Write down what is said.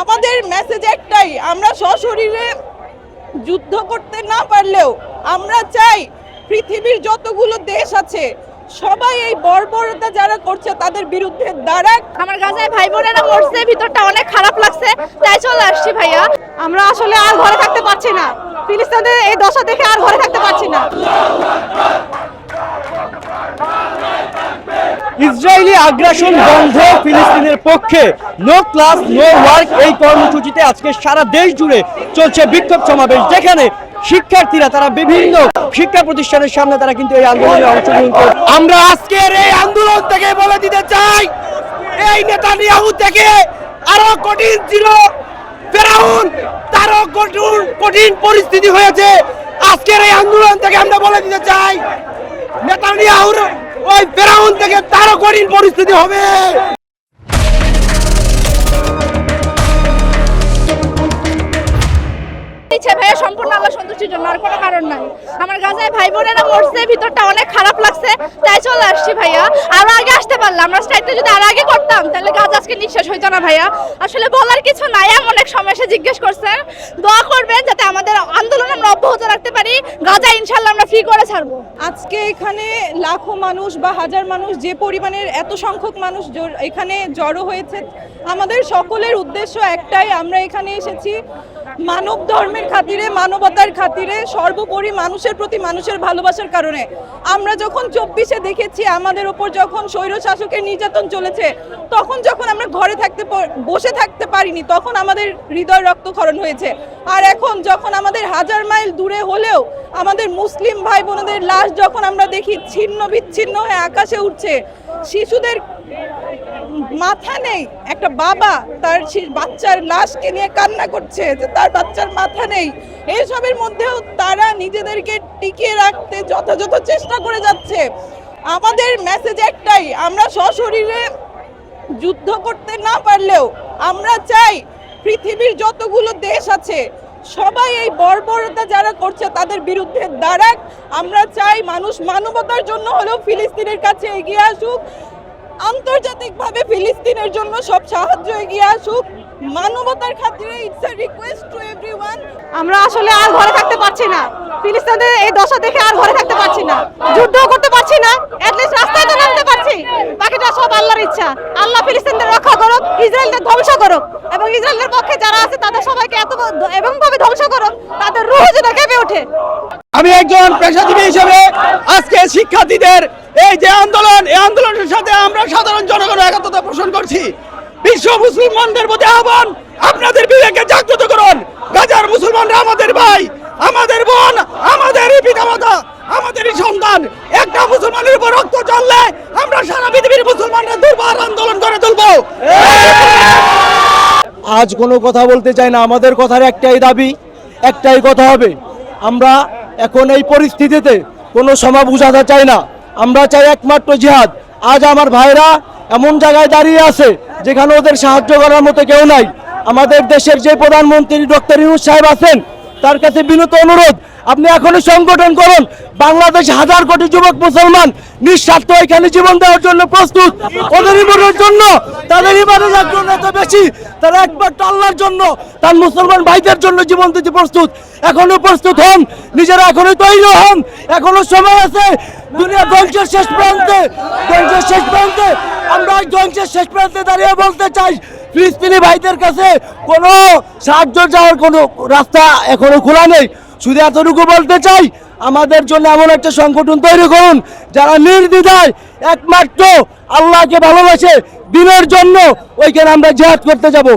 আমাদের মেসেজ একটাই আমরা সশরীরে যুদ্ধ করতে না পারলেও আমরা চাই পৃথিবীর যতগুলো দেশ আছে সবাই এই বর্বরতা যারা করছে তাদের বিরুদ্ধে দাঁড়াক। আমার গাজায় ভাই বোনেরা মরছে ভিতরটা অনেক খারাপ লাগছে। তাই চলে আসছি ভাইয়া। আমরা আসলে আর ঘরে থাকতে পারছি না। ফিলিস্তিনের এই দশা দেখে আর ঘরে থাকতে পারছি না। ইসরায়েলি আগ্রাসন বন্ধ, ফিলিস্তিনের পক্ষে নো ক্লাস নো ওয়ার্ক এই কর্মসূচিতে আজকে সারা দেশ জুড়ে চলছে বিক্ষোভ সমাবেশ, যেখানে শিক্ষার্থীরা, তারা বিভিন্ন শিক্ষা প্রতিষ্ঠানের সামনে তারা কিন্তু এই আন্দোলনে অংশগ্রহণ করে। আমরা আজকের এই আন্দোলন থেকে বলে দিতে চাই, এই নেতানিয়াহু থেকে আরও কঠিন ছিল। ফেরাউন, তারও কঠিন কঠিন পরিস্থিতি হয়েছে। আজকের এই আন্দোলন থেকে আমরা বলে দিতে চাই, নেতানিয়াহুর ওই ফেরাউন থেকে তারও কঠিন পরিস্থিতি হবে। সম্পূর্ণ আর কোনো কারণ নাই। আমার গাজায় ভাই বোনেরা মরছে, ভিতরটা অনেক খারাপ লাগছে, তাই চলে আসছি ভাইয়া। আরও আগে পারলাম আমরা স্ট্রাইকটা যদি আর আগে করতাম, তাহলে গাছ আজকে নিঃশ্বাস হইতো না ভাইয়া। আসলে বলার কিছু নাই, এমন এক সময় এসে জিজ্ঞেস করছেন। দোয়া করবেন যাতে আমাদের আন্দোলন আমরা অব্যাহত রাখতে পারি। গাজা ইনশাল্লাহ আমরা ফ্রি করে ছাড়বো। আজকে এখানে লাখো মানুষ বা হাজার মানুষ যে পরিমাণের এত সংখ্যক মানুষ এখানে জড়ো হয়েছে, আমাদের সকলের উদ্দেশ্য একটাই, আমরা এখানে এসেছি। মানব ধর্মের খাতিরে, মানবতার খাতিরে, সর্বোপরি মানুষের প্রতি মানুষের ভালোবাসার কারণে। আমরা যখন চব্বিশে দেখেছি, আমাদের ওপর যখন স্বৈর শাসকের নির্যাতন চলেছে, তখন যখন আমরা ঘরে থাকতে বসে থাকতে পারিনি, তখন আমাদের হৃদয় রক্তক্ষরণ হয়েছে। আর এখন যখন আমাদের হাজার মাইল দূরে হলেও, আমাদের মুসলিম ভাই বোনদের লাশ যখন আমরা দেখি, ছিন্ন বিচ্ছিন্ন হয়ে আকাশে উঠছে, শিশুদের মাথা নেই। একটা বাবা তার বাচ্চার লাশকে নিয়ে কান্না করছে যে তার বাচ্চার মাথা নেই। এইসবের মধ্যেও তারা নিজেদেরকে টিকিয়ে রাখতে যথাযথ চেষ্টা করে যাচ্ছে। আমাদের মেসেজ একটাই, আমরা সশরীরে যুদ্ধ করতে না পারলেও আমরা চাই পৃথিবীর যতগুলো দেশ আছে, সবাই এই বর্বরতা যারা করছে তাদের বিরুদ্ধে দাঁড়াক। আমরা চাই মানুষ মানবতার জন্য হলেও ফিলিস্তিনের কাছে এগিয়ে আসুক। আন্তর্জাতিকভাবে ফিলিস্তিনের জন্য সব সাহায্য এগিয়ে আসুক। মানবতার খাতিরে it's a request to everyone আমরা আসলে আর ঘরে থাকতে পারছি না। ফিলিস্তিনের এই দশা দেখে আর ঘরে থাকতে পারছি না। যুদ্ধও করতে পারছি না। এটলিস্ট রাস্তায় তো নামতে পারছি। বাকিটা সব আল্লাহর ইচ্ছা। আল্লাহ ফিলিস্তিনদের রক্ষা করুক, ইসরায়েলদের ধ্বংস করুক। এবং ইসরায়েলের পক্ষে যারা আছে, তাদের সবাইকে এত এবং ভাবে ধ্বংস করুক, তাদের রুহ যেন কেঁপে ওঠে। আমি একজন পেশাজীবী হিসেবে আজকে শিক্ষার্থীদের এই যে আন্দোলন, এই আন্দোলনের সাথে আমরা সাধারণ জনগণ একাত্মতা পোষণ করছি। বিশ্ব মুসলমানদের প্রতি আহ্বান, আপনাদের বিবেকে জাগ্রত করুন। গাজার মুসলমানরা আমাদের ভাই, আমাদের বোন, আমাদের পিতামাতা, আমাদেরই সন্তান। একটা মুসলমানের উপর রক্ত চললে আমরা সারা পৃথিবীর মুসলমানরা দুর্বার আন্দোলন করে তুলবো। আজ কোনো কথা বলতে চাই না, আমাদের কথার একটাই দাবি, একটাই কথা হবে। আমরা এখন এই পরিস্থিতিতে কোনো সময় বুঝাতে চাই না। আমরা চাই একমাত্র জিহাদ। আজ আমার ভাইরা এমন জায়গায় দাঁড়িয়ে আছে, যেখানে ওদের সাহায্য করার মতো কেউ নাই। আমাদের দেশের যে প্রধানমন্ত্রী ডক্টর ইউনুস সাহেব আছেন তার কাছে বিনত অনুরোধ, আপনি এখনই সংগঠন করুন। বাংলাদেশ হাজার কোটি যুবক মুসলমান নিঃস্বার্থ এখানে জীবন দেওয়ার জন্য প্রস্তুত। ওদের ইমানের জন্য, তাদের ইমানের জন্য এত বেশি, তারা একবার আল্লাহর জন্য, তার মুসলমান ভাইদের জন্য জীবন দিতে প্রস্তুত। এখনও প্রস্তুত হন, নিজেরা এখনও তৈরি হন। এখনও সময় আছে, দুনিয়া ধ্বংসের শেষ প্রান্তে, ধ্বংসের শেষ প্রান্তে, আমরা ধ্বংসের শেষ প্রান্তে দাঁড়িয়ে বলতে চাই ফিলিস্তিনি ভাইদের কাছে কোনো সাহায্য যাওয়ার কোনো রাস্তা এখনও খোলা নেই। শুধু এতটুকু বলতে চাই, আমাদের জন্য এমন একটা সংগঠন তৈরি করুন, যারা নির্দ্বিধায় একমাত্র আল্লাহকে ভালোবাসে, দিনের জন্য ওইখানে আমরা জেহাদ করতে যাব।